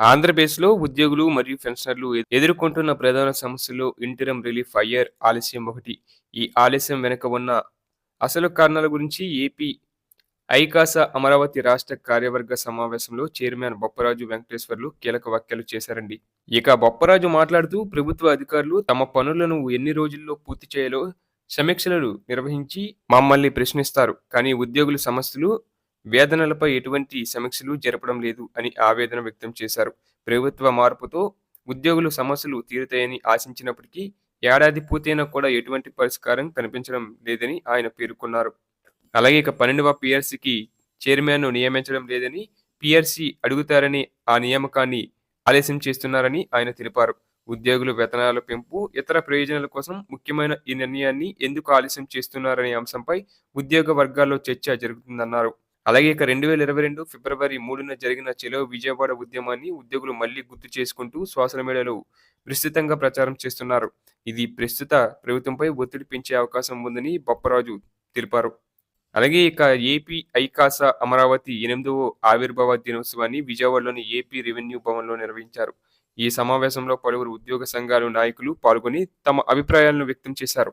ఆంధ్రప్రదేశ్లో ఉద్యోగులు మరియు పెన్షనర్లు ఎదుర్కొంటున్న ప్రధాన సమస్యలో ఇంటరం రిలీఫ్ అయ్యర్ ఆలస్యం ఒకటి. ఈ ఆలస్యం వెనుక ఉన్న అసలు కారణాల గురించి ఏపీ ఐకాస అమరావతి రాష్ట్ర కార్యవర్గ సమావేశంలో చైర్మన్ బొప్పరాజు వెంకటేశ్వర్లు కీలక వ్యాఖ్యలు చేశారండి. ఇక బొప్పరాజు మాట్లాడుతూ ప్రభుత్వ అధికారులు తమ పనులను ఎన్ని రోజుల్లో పూర్తి చేయాలో సమీక్షలు నిర్వహించి మమ్మల్ని ప్రశ్నిస్తారు. కానీ ఉద్యోగుల సమస్యలు వేదనలపై ఎటువంటి సమీక్షలు జరపడం లేదు అని ఆవేదన వ్యక్తం చేశారు. ప్రభుత్వ మార్పుతో ఉద్యోగుల సమస్యలు తీరుతాయని ఆశించినప్పటికీ ఏడాది పూర్తయినా కూడా ఎటువంటి పరిష్కారం కనిపించడం లేదని ఆయన పేర్కొన్నారు. అలాగే ఇక పన్నెండవ పిఆర్సీకి చైర్మన్ను నియమించడం లేదని పిఆర్సీ అడుగుతారని ఆ నియామకాన్ని ఆలస్యం చేస్తున్నారని ఆయన తెలిపారు. ఉద్యోగుల వేతనాల పెంపు ఇతర ప్రయోజనాల కోసం ముఖ్యమైన ఈ నిర్ణయాన్ని ఎందుకు ఆలస్యం చేస్తున్నారనే అంశంపై ఉద్యోగ వర్గాల్లో చర్చ జరుగుతుందన్నారు. అలాగే ఇక రెండు వేల ఇరవై రెండు ఫిబ్రవరి మూడున జరిగిన చెలో విజయవాడ ఉద్యమాన్ని ఉద్యోగులు మళ్ళీ గుర్తు చేసుకుంటూ సోషల్ మీడియాలో విస్తృతంగా ప్రచారం చేస్తున్నారు. ఇది ప్రస్తుత ప్రభుత్వంపై ఒత్తిడి పెంచే అవకాశం ఉందని బొప్పరాజు తెలిపారు. అలాగే ఇక ఏపీ ఐకాస అమరావతి ఎనిమిదవ ఆవిర్భావ దినోత్సవాన్ని విజయవాడలోని ఏపీ రెవెన్యూ భవన్లో నిర్వహించారు. ఈ సమావేశంలో పలువురు ఉద్యోగ సంఘాలు నాయకులు పాల్గొని తమ అభిప్రాయాలను వ్యక్తం చేశారు.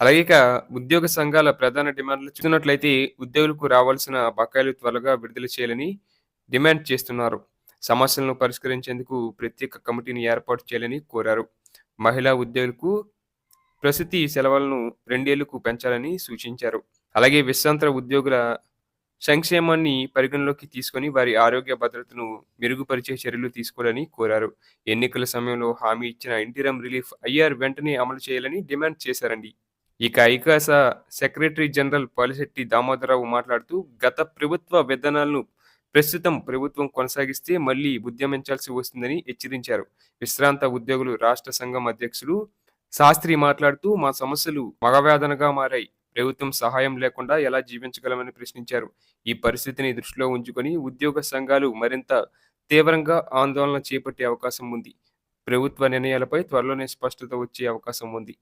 అలాగే ఇక ఉద్యోగ సంఘాల ప్రధాన డిమాండ్లు చూస్తున్నట్లయితే ఉద్యోగులకు రావాల్సిన బకాయిలు త్వరగా విడుదల చేయాలని డిమాండ్ చేస్తున్నారు. సమస్యలను పరిష్కరించేందుకు ప్రత్యేక కమిటీని ఏర్పాటు చేయాలని కోరారు. మహిళా ఉద్యోగులకు ప్రసూతి సెలవులను రెండేళ్ళకు పెంచాలని సూచించారు. అలాగే విశ్రాంతర ఉద్యోగుల సంక్షేమాన్ని పరిగణలోకి తీసుకొని వారి ఆరోగ్య భద్రతను మెరుగుపరిచే చర్యలు తీసుకోవాలని కోరారు. ఎన్నికల సమయంలో హామీ ఇచ్చిన ఇంటిరం రిలీఫ్ ఐఆర్ వెంటనే అమలు చేయాలని డిమాండ్ చేశారండి. ఇక ఐకాస సెక్రటరీ జనరల్ పాలిశెట్టి దామోదరరావు మాట్లాడుతూ గత ప్రభుత్వ విధానాలను ప్రస్తుతం ప్రభుత్వం కొనసాగిస్తే మళ్ళీ ఉద్యమించాల్సి వస్తుందని హెచ్చరించారు. విశ్రాంత ఉద్యోగులు రాష్ట్ర సంఘం అధ్యక్షులు శాస్త్రి మాట్లాడుతూ మా సమస్యలు మగవేదనగా మారాయి. ప్రభుత్వం సహాయం లేకుండా ఎలా జీవించగలమని ప్రశ్నించారు. ఈ పరిస్థితిని దృష్టిలో ఉంచుకొని ఉద్యోగ సంఘాలు మరింత తీవ్రంగా ఆందోళన చేపట్టే అవకాశం ఉంది. ప్రభుత్వ నిర్ణయాలపై త్వరలోనే స్పష్టత వచ్చే అవకాశం ఉంది.